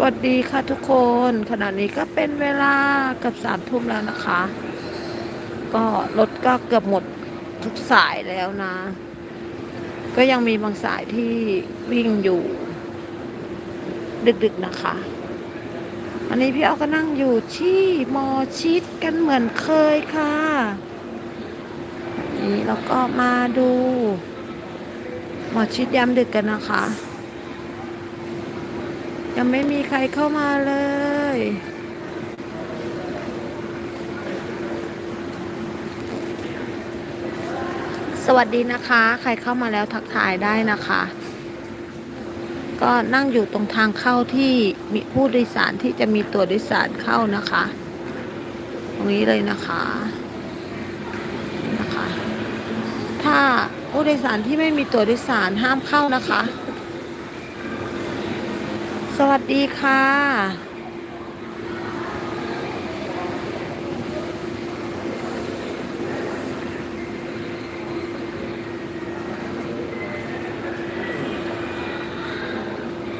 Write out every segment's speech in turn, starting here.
วัสดีค่ะทุกคนขณะนี้ก็เป็นเวลาเกับสามทุ่มแล้วนะคะ ก็รถก็เกือบหมดทุกสายแล้วนะ ก็ยังมีบางสายที่วิ่งอยู่ ดึกๆนะคะ อันนี้พี่เอาก็นั่งอยู่ที่มอชิดกันเหมือนเคยค่ะนี่แล้วก็มาดู หมอชิดยามดึกกันนะคะ ยังไม่มีใครเข้ามาเลย สวัสดีนะคะ ใครเข้ามาแล้วทักทายได้นะคะ ก็นั่งอยู่ตรงทางเข้าที่มีผู้โดยสารที่จะมีตัวโดยสารเข้านะคะ ตรงนี้เลยนะคะนะคะ ถ้าผู้โดยสารที่ไม่มีตัวโดยสารห้ามเข้านะคะ วัสดีค่ะ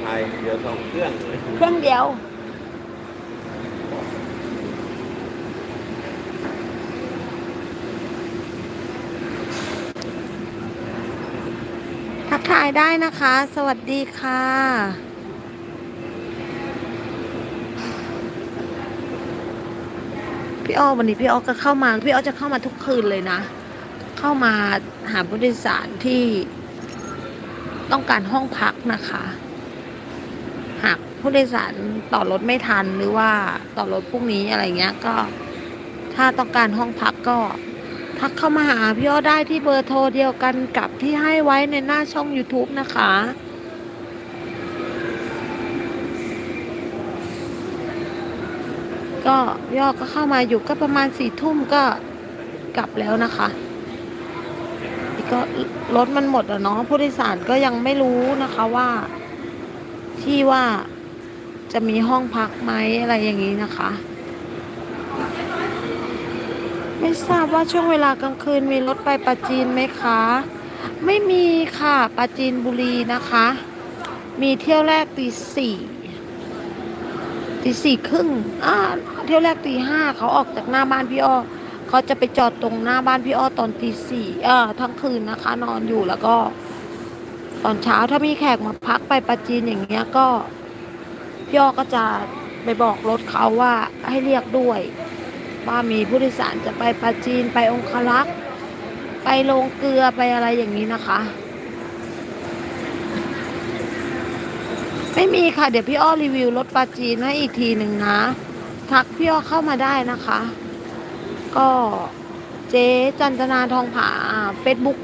ไทยเดี๋ยวสองเครื่องเลยเครื่องเดียว ทักทายได้นะคะ สวัสดีค่ะ พี่อ้อวันนี้พี่อ้อก็เข้ามา พี่อ้อจะเข้ามาทุกคืนเลยนะ เข้ามาหาผู้โดยสารที่ต้องการห้องพักนะคะ หากผู้โดยสารต่อรถไม่ทันหรือว่าต่อรถพรุ่งนี้อะไรเงี้ยก็ ถ้าต้องการห้องพักก็ทักเข้ามาหาพี่อ้อได้ที่เบอร์โทรเดียวกันกับที่ให้ไว้ในหน้าช่อง YouTube นะคะ ก็พี่อ้อก็เข้ามาอยู่ก็ประมาณสี่ทุ่มก็กลับแล้วนะคะนี่ก็รถมันหมดแล้วเนาะผู้โดยสารก็ยังไม่รู้นะคะว่า ที่ว่าจะมีห้องพักไหมอะไรอย่างนี้นะคะ ไม่ทราบว่าช่วงเวลากลางคืนมีรถไปปราจีนไหมคะ ไม่มีค่ะปราจีนบุรีนะคะ มีเที่ยวแรกตีสี่ตีสี่ครึ่งอ่า เที่ยวแรกตีห้าเขาออกจากหน้าบ้านพี่อ้อเขาจะไปจอดตรงหน้าบ้านพี่อ้อตอนตีสี่เออทั้งคืนนะคะ นอนอยู่แล้วก็ ตอนเช้าถ้ามีแขกมาพักไปประจีนอย่างเงี้ยก็พี่อ้อก็จะไปบอกรถเขาว่าให้เรียกด้วย ว่ามีผู้โดยสารจะไปประจีนไปองคลักษ์ไปลงเกลือไปอะไรอย่างนี้นะคะ ไม่มีค่ะ เดี๋ยวพี่อ้อรีวิวรถปาจีนให้อีกทีหนึ่งนะ ทักพี่อ้อเข้ามาได้นะคะ ก็เจ๊จันทนาทองผาเฟซบุ๊ก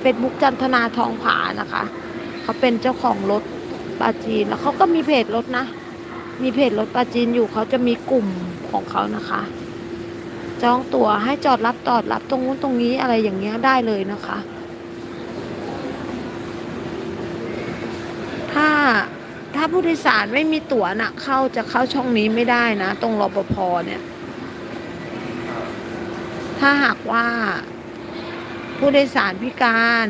เฟซบุ๊กจันทนาทองผานะคะ เขาเป็นเจ้าของรถปาจีนแล้วเขาก็มีเพจรถนะ มีเพจรถปาจีนอยู่เขาจะมีกลุ่มของเขานะคะ จองตั๋วให้จอดรับจอดรับตรงนู้นตรงนี้อะไรอย่างเงี้ยได้เลยนะคะ ถ้า ถ้าผู้โดยสารไม่มีตั๋วน่ะ เข้าจะเข้าช่องนี้ไม่ได้นะ ตรงรปภเนี่ย ถ้าหากว่า ผู้โดยสารพิการ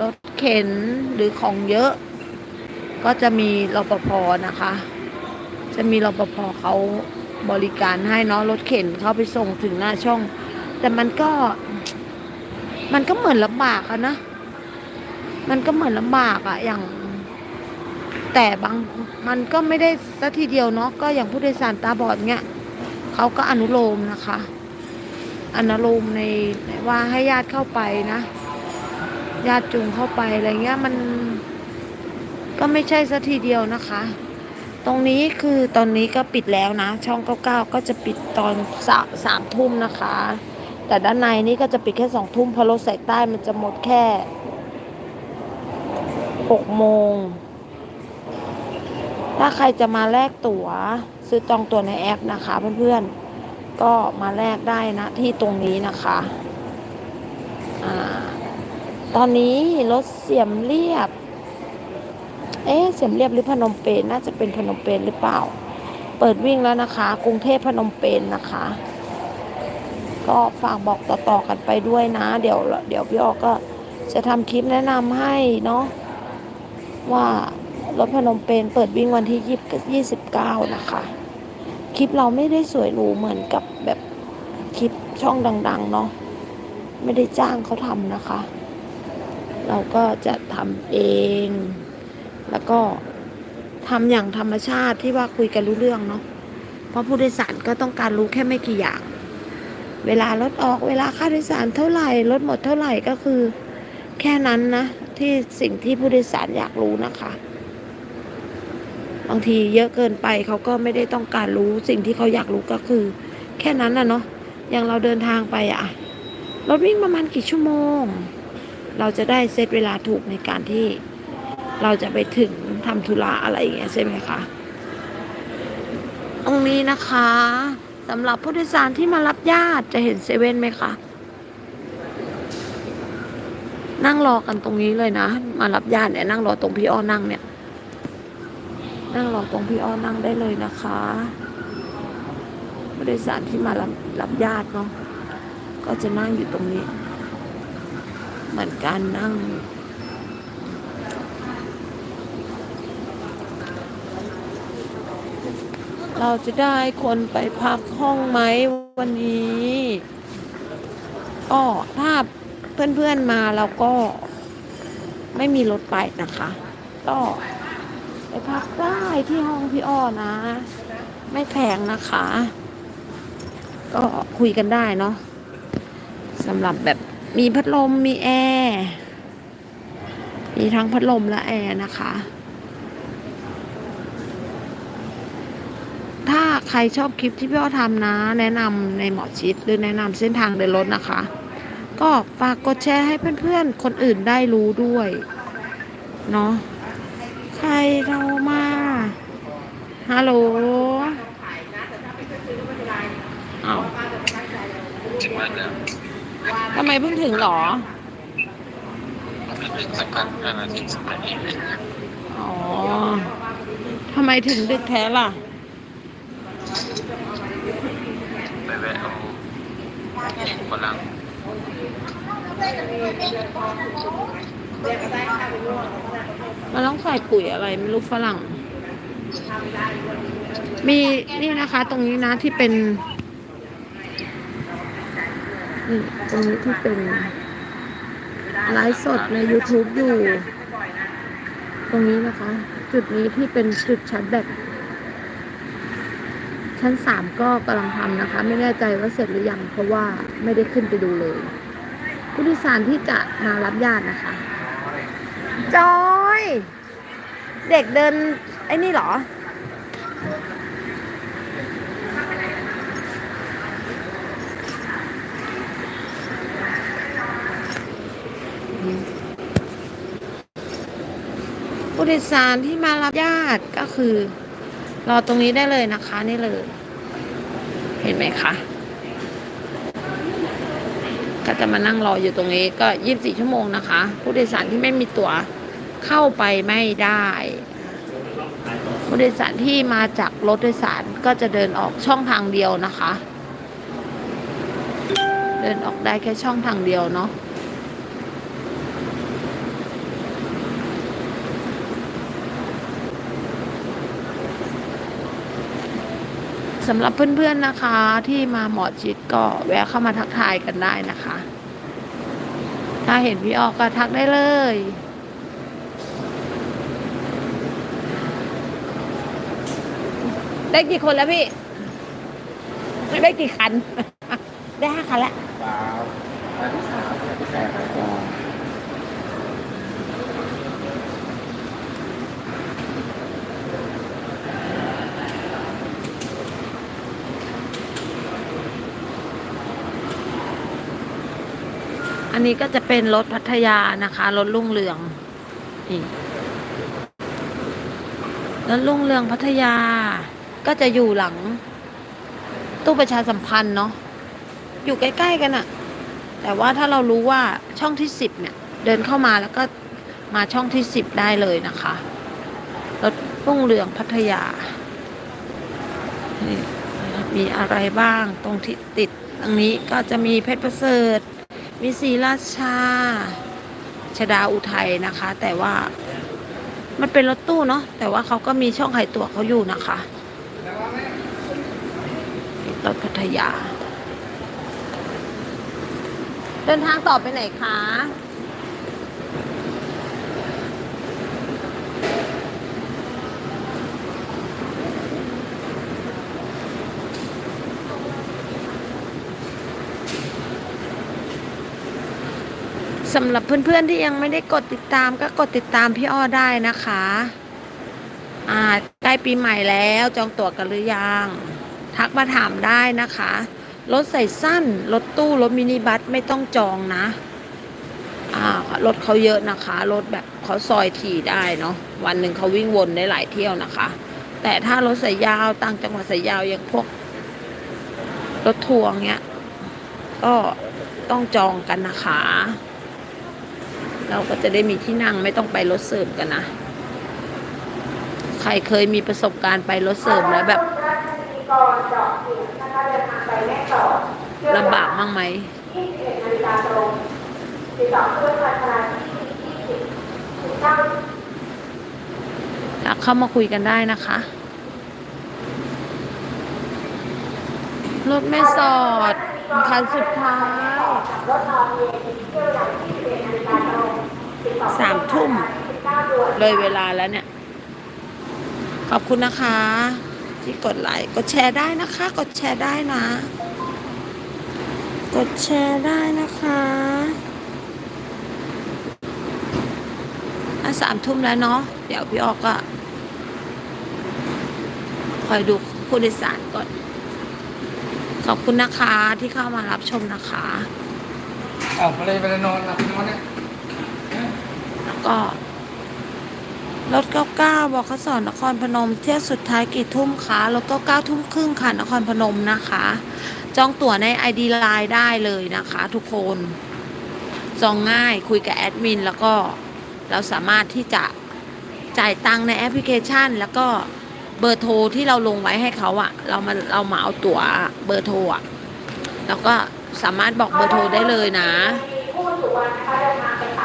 รถเข็นหรือของเยอะ ก็จะมีรปภนะคะ จะมีรปภเขาบริการให้เนาะรถเข็นเข้าไปส่งถึงหน้าช่อง แต่มันก็ มันก็เหมือนลำบากอะนะ มันก็เหมือนลำบากอะอย่าง แต่บางมันก็ไม่ได้สัทีเดียวเนาะก็อย่างผู้โดยสารตาบอดเงี้ยเขาก็อนุโลมนะคะ อนุโลมในว่าให้ญาติเข้าไปนะญาติจูงเข้าไปอะไรเงี้ยมันก็ไม่ใช่สัทีเดียวนะคะ ตรงนี้คือตอนนี้ก็ปิดแล้วนะ ช่องเก้าเก้าก็จะปิดตอนสามสามทุ่มนะคะ แต่ด้านในนี่ก็จะปิดแค่สองทุ่มเพราะรถสายใต้มันจะหมดแค่หกโมง ถ้าใครจะมาแลกตั๋ว ซื้อจองตั๋วในแอปนะคะ เพื่อนๆ ก็มาแลกได้นะที่ตรงนี้นะคะอาตอนนี้รถเสียมเรียบ เอ๊ะเสียมเรียบหรือพนมเปญน่าจะเป็นพนมเปญหรือเปล่า เปิดวิ่งแล้วนะคะ กรุงเทพพนมเปญนะคะ ก็ฝากบอกต่อๆกันไปด้วยนะ เดี๋ยว เดี๋ยวพี่ออกก็จะทำคลิปแนะนำให้เนาะว่า รถพนมเปญเปิดวิ่งวันที่ยี่สิบเก้านะคะ คลิปเราไม่ได้สวยหรูเหมือนกับแบบคลิปช่องดัง ๆ เนาะไม่ได้จ้างเขาทำนะคะ เราก็จะทำเอง แล้วก็ทำอย่างธรรมชาติที่ว่าคุยกันรู้เรื่องเนาะเพราะผู้โดยสารก็ต้องการรู้แค่ไม่กี่อย่าง เวลารถออกเวลาค่าโดยสารเท่าไหร่รถหมดเท่าไหร่ก็คือ แค่นั้นนะที่สิ่งที่ผู้โดยสารอยากรู้นะคะ บางทีเยอะเกินไปเขาก็ไม่ได้ต้องการรู้สิ่งที่เขาอยากรู้ก็คือ แค่นั้นน่ะเนาะอย่างเราเดินทางไปอะรถวิ่งประมาณกี่ชั่วโมง เราจะได้เซตเวลาถูกในการที่เราจะไปถึงทำธุระอะไรอย่างเงี้ยใช่ไหมคะตรงนี้นะคะสำหรับผู้โดยสารที่มารับญาติจะเห็นเซเว่นไหมคะนั่งรอกันตรงนี้เลยนะ มารับญาติเนี่ยนั่งรอตรงพี่อ้อนั่งเนี่ย นั่งรอตรงพี่อ้อนั่งได้เลยนะคะผู้โดยสารที่มารับรับญาติเนาะก็จะนั่งอยู่ตรงนี้ เหมือนกันนั่งเราจะได้คนไปพักห้องไหมวันนี้ก็ถ้าเพื่อนๆมาเราก็ไม่มีรถไปนะคะ ก็ ไปพักได้ที่ห้องพี่อ้อนะ ไม่แพงนะคะ ก็คุยกันได้เนาะสำหรับแบบมีพัดลมมีแอร์มีทั้งพัดลมและแอร์นะคะ ถ้าใครชอบคลิปที่พี่อ้อทำนะ แนะนำในหมอชิดหรือแนะนำเส้นทางเดินรถนะคะ ก็ฝากกดแชร์ให้เพื่อนๆ คนอื่นได้รู้ด้วย เนาะ ใครโทรมา ฮัลโหลอ้าวถึงบ้านแล้วทำไมเพิ่งถึงหรอไม่ถึงสักพักห้านาทีสิบนาทีอ๋อทำไมถึงดึกแท้ล่ะไปแวะเอาฝรั่ง มันต้องใส่ปุ๋ยอะไรไม่รู้ฝรั่ง มีนี่นะคะ ตรงนี้นะที่เป็นนี่ตรงนี้ที่เป็นไลฟ์สดใน YouTube อยู่ ตรงนี้นะคะ จุดนี้ที่เป็นจุดชาร์จแบตชั้นสามก็กำลังทำนะคะ ไม่แน่ใจว่าเสร็จหรือยังเพราะว่าไม่ได้ขึ้นไปดูเลย ผู้โดยสารที่จะมารับญาตินะคะ จอย เด็กเดิน ไอ้นี่เหรอ ผู้โดยสารที่มารับญาติก็คือ รอตรงนี้ได้เลยนะคะ นี่เลย เห็นไหมคะก็จะมานั่งรออยู่ตรงนี้ก็ 24 ชั่วโมงนะคะ ผู้โดยสารที่ไม่มีตั๋ว เข้าไปไม่ได้ผู้โดยสารที่มาจากรถโดยสารก็จะเดินออกช่องทางเดียวนะคะ เดินออกได้แค่ช่องทางเดียวเนาะสำหรับเพื่อนๆนะคะ ที่มาหมอชิดก็แวะเข้ามาทักทายกันได้นะคะ ถ้าเห็นพี่ออกก็ทักได้เลย ได้กี่คนแล้วพี่ ได้กี่คัน ได้ห้าคันแล้วเปล่าอันที่สามอันที่สามอันนี้ก็จะเป็นรถพัทยานะคะ รถลุ่งเรืองนี่รถลุ่งเรืองพัทยา ก็จะอยู่หลัง ตู้ประชาสัมพันธ์เนาะอยู่ใกล้ๆกันอะแต่ว่าถ้าเรารู้ว่าช่องที่สิบเนี่ย เดินเข้ามาแล้วก็มาช่องที่สิบได้เลยนะคะรถรุ่งเรืองพัทยา มีอะไรบ้างตรงที่ติดตรงนี้ก็จะมีเพชรประเสริฐ มีศรีราชา ชดาอุทัยนะคะ แต่ว่ามันเป็นรถตู้เนาะแต่ว่าเขาก็มีช่องขายตั๋วเขาอยู่นะคะ รถพัทยา เดินทางต่อไปไหนคะสำหรับเพื่อนๆที่ยังไม่ได้กดติดตามก็กดติดตามพี่อ้อได้นะคะ อ่า ล้ปีใหม่แล้วจองตั๋วกันหรือยัง ทักมาถามได้นะคะ รถใส่สั้น รถตู้ รถมินิบัสไม่ต้องจองนะอ่ารถเขาเยอะนะคะ รถแบบเขาซอยถี่ได้เนาะ วันหนึ่งเขาวิ่งวนได้หลายเที่ยวนะคะ แต่ถ้ารถสายยาวต่างจังหวัดสายยาวอย่างพวก รถทัวร์เงี้ย ก็ต้องจองกันนะคะ เราก็จะได้มีที่นั่งไม่ต้องไปรถเสริมกันนะ รเคยมีประสบการณ์ไปรถเสริมแล้วแบบลำบากมั้างไหมทักเข้ามาคุยกันได้นะคะ รถแม่สอดคันสุดท้ายสามทุ่ม เลยเวลาแล้วเนี่ย ขอบคุณนะคะ ที่กดไลค์กดแชร์ได้นะคะ กดแชร์ได้นะ กดแชร์ได้นะคะอะสามทุ่มแล้วเนาะเดี๋ยวพี่ออกก็คอยดูผู้โดยสารก่อน ขอบคุณนะคะที่เข้ามารับชมนะคะ อ้าวไปเลยไปเลยนอนหลับนอนเนี่ย แล้วก็ รถ99บอกเขาสอนนครพนม เที่ยวสุดท้ายกี่ทุ่มคะรถ99ทุ่มครึ่งค่ะนครพนมนะคะ จองตั๋วใน ID Line ได้เลยนะคะ ทุกคน จองง่ายคุยกับแอดมินแล้วก็เราสามารถที่จะจ่ายตังในแอปพลิเคชัน แล้วก็เบอร์โทรที่เราลงไว้ให้เขาอะเรามาเรามาเอาตั๋วเบอร์โทรอะแล้วก็สามารถบอกเบอร์โทรได้เลยนะ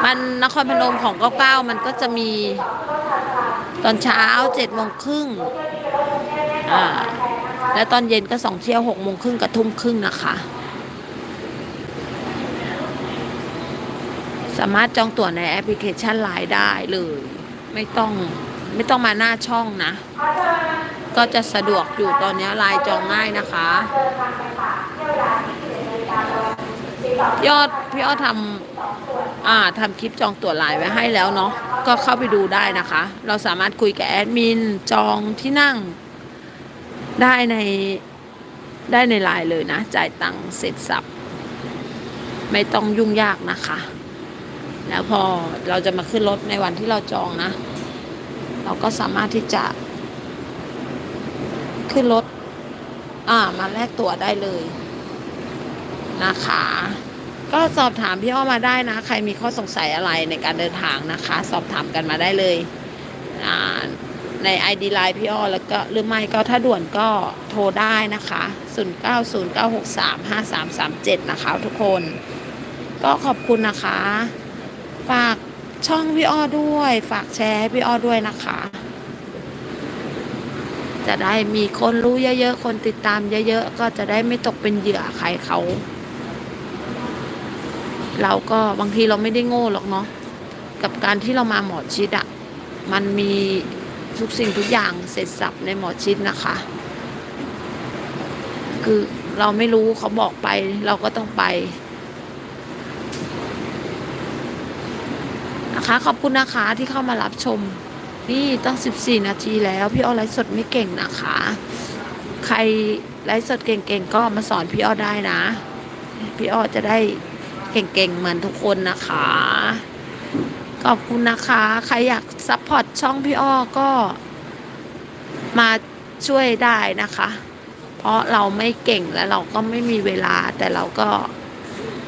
มันนครพนมของ99มันก็จะมี ตอนเช้า7โมงครึ่งอ่า และตอนเย็นก็สองเที่ยว6โมงครึ่งกับทุ่มครึ่งนะคะ สามารถจองตั๋วในแอปพลิเคชันไลน์ได้เลย ไม่ต้องไม่ต้องมาหน้าช่องนะ ก็จะสะดวกอยู่ตอนนี้ไลน์จองง่ายนะคะ ยอดพี่อ้อทำอ่าทำคลิปจองตั๋วไลน์ไว้ให้แล้วเนาะ ก็เข้าไปดูได้นะคะ เราสามารถคุยกับแอดมินจองที่นั่ง ได้ในได้ในไลน์เลยนะ จ่ายตังค์เสร็จสับ ไม่ต้องยุ่งยากนะคะ แล้วพอเราจะมาขึ้นรถในวันที่เราจองนะ เราก็สามารถที่จะ ขึ้นรถ อ่ามาแลกตั๋วได้เลยนะคะ ก็สอบถามพี่อ้อมาได้นะ ใครมีข้อสงสัยอะไรในการเดินทางนะคะ สอบถามกันมาได้เลยอ่าใน ID Line พี่อ้อแล้วก็หรือไม่ก็ถ้าด่วนก็โทรได้นะคะ 0909635337 นะคะทุกคน ก็ขอบคุณนะคะ ฝากช่องพี่อ้อด้วย ฝากแชร์ให้พี่อ้อด้วยนะคะ จะได้มีคนรู้เยอะๆ คนติดตามเยอะๆ ก็จะได้ไม่ตกเป็นเหยื่อใครเขา เราก็บางทีเราไม่ได้โง่หรอกเนาะกับการที่เรามาหมอชิดอะมันมีทุกสิ่งทุกอย่างเสร็จสับในหมอชิดนะคะ คือเราไม่รู้เขาบอกไปเราก็ต้องไปนะคะขอบคุณนะคะที่เข้ามารับชม นี่ตั้ง14 นาทีแล้วพี่อ้อไลฟ์สดไม่เก่งนะคะ ใครไลฟ์สดเก่งๆก็มาสอนพี่อ้อได้นะ พี่อ้อจะได้ เก่งๆ เหมือนทุกคนนะคะ ขอบคุณนะคะ ใครอยากซัพพอร์ตช่องพี่อ้อก็มาช่วยได้นะคะ เพราะเราไม่เก่งและเราก็ไม่มีเวลาแต่เราก็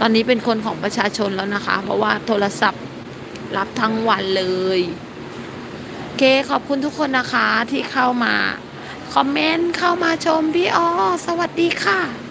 ตอนนี้เป็นคนของประชาชนแล้วนะคะ เพราะว่าโทรศัพท์รับทั้งวันเลยโอเคขอบคุณทุกคนนะคะที่เข้ามา คอมเมนต์เข้ามาชมพี่อ้อสวัสดีค่ะ